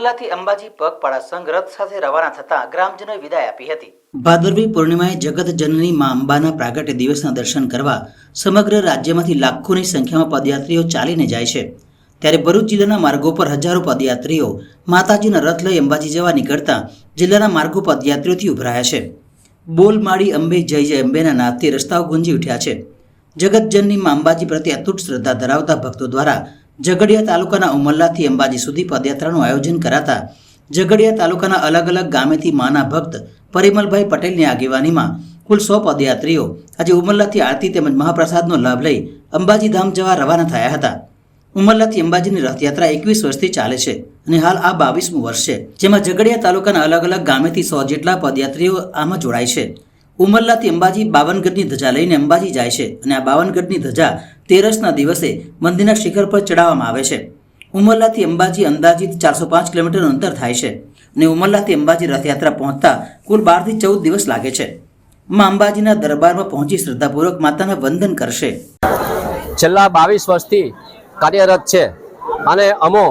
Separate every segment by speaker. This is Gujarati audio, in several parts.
Speaker 1: ઉમરલાથી અંબાજી પગપાળા સંઘ રથ સાથે રવાના થતા ગ્રામજનોએ વિદાય આપી હતી.
Speaker 2: ભાદરવી પૂર્ણિમાએ જગત જનની મા અંબાના પ્રાગટ્ય દિવસના દર્શન કરવા સમગ્ર રાજ્યમાંથી લાખોની સંખ્યામાં પદયાત્રીઓ ચાલીને જાય છે. ત્યારે ભરૂચ જિલ્લાના માર્ગો પર હજારો પદયાત્રીઓ માતાજીના રથ લઈ અંબાજી જવા નીકળતા જિલ્લાના માર્ગો પદયાત્રીઓથી ઉભરાયા છે. બોલમાળી, અંબે, જય જય અંબેના નાદથી રસ્તાઓ ગુંજી ઉઠ્યા છે. જગતજનની મા અંબાજી પ્રત્યે અતૂટ શ્રદ્ધા ધરાવતા ભક્તો દ્વારા ઝઘડિયા તાલુકાના ઉમરલાથી અંબાજી સુધી પદયાત્રાનું આયોજન કરાતા ઝઘડિયા તાલુકાના અલગ અલગ ગામેથી માના ભક્ત પરિમલભાઈ પટેલની આગેવાનીમાં કુલ સો પદયાત્રીઓ આજે ઉમરલાથી આરતી તેમજ મહાપ્રસાદનો લાભ લઈ અંબાજી ધામ જવા રવાના થયા હતા. ઉમરલાથી અંબાજીની રથયાત્રા એકવીસ વર્ષથી ચાલે છે અને હાલ આ બાવીસમું વર્ષ છે, જેમાં ઝઘડિયા તાલુકાના અલગ અલગ ગામેથી સો જેટલા પદયાત્રીઓ આમાં જોડાય છે. ઉમરલાથી અંબાજી બાવનગઢની ધજા લઈને અંબાજી જાય છે અને આ બાવનગઢની ધજા તેરસના દિવસે મંદિરના શિખર પર ચડાવવામાં આવે છે. ઉમરલાથી અંબાજી અંદાજિત ચારસો પાંચ કિલોમીટરનું અંતર થાય છે અને ઉમરલાથી અંબાજી રથયાત્રા પહોંચતા કુલ બારથી ચૌદ દિવસ લાગે છે. માં અંબાજીના દરબારમાં પહોંચી શ્રદ્ધાપૂર્વક માતાના વંદન કરશે.
Speaker 3: છેલ્લા બાવીસ વર્ષથી કાર્યરત છે અને અમો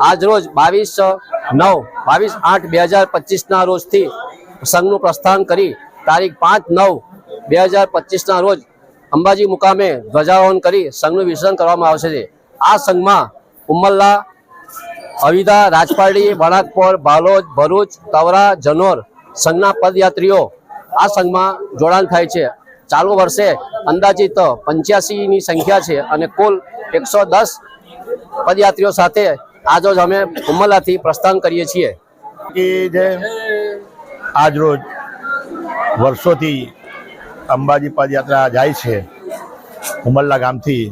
Speaker 3: આજ રોજ બાવીસ નવ બાવીસ આઠ બે હજાર પચીસના રોજથી સંઘનું પ્રસ્થાન કરી તારીખ પાંચ નવ બે હજાર પચીસના રોજ અંબાજી મુકામે ધ્વજારોહણ કરી સંઘનું વિસર્જન કરવામાં આવશે છે. આ સંઘમાં ઉમલ્લા, અવિદા, રાજપારડી વણાકપોર બાલોદ, ભરૂચ, તવરા, જનોર સંઘના પદયાત્રીઓ આ સંઘમાં જોડાણ થાય છે. ચાલુ વર્ષે અંદાજિત પંચ્યાસીની સંખ્યા છે અને કુલ એકસો દસ પદયાત્રીઓ સાથે આજરોજ અમે ઉમરલાથી પ્રસ્થાન કરીએ છીએ.
Speaker 4: કે જે આજ રોજ વર્ષોથી અંબાજી પદયાત્રા જાય છે ઉમરલા ગામથી.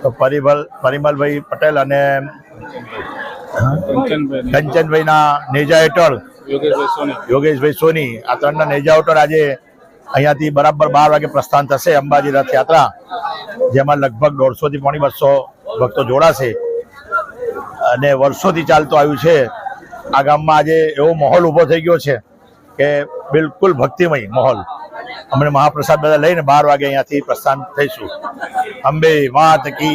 Speaker 4: તો પરિમલ પરિમલભાઈ પટેલ અને કંચનભાઈના નેજા હેઠળ યોગેશભાઈ સોની. આ ત્રણના નેજા હેઠળ આજે અહીંયાથી બરાબર બાર વાગે પ્રસ્થાન થશે અંબાજી રથયાત્રા જેમાં લગભગ દોઢસોથી પોણી બસો ભક્તો જોડાશે. અને વર્ષોથી ચાલતું આવ્યું છે. આ ગામમાં આજે એવો માહોલ ઊભો થઈ ગયો છે. કે બિલકુલ ભક્તિમય માહોલ. અમને મહાપ્રસાદ બધા લઈને બાર વાગે અહીંયાથી પ્રસ્થાન થઈશું. અંબે વાત કી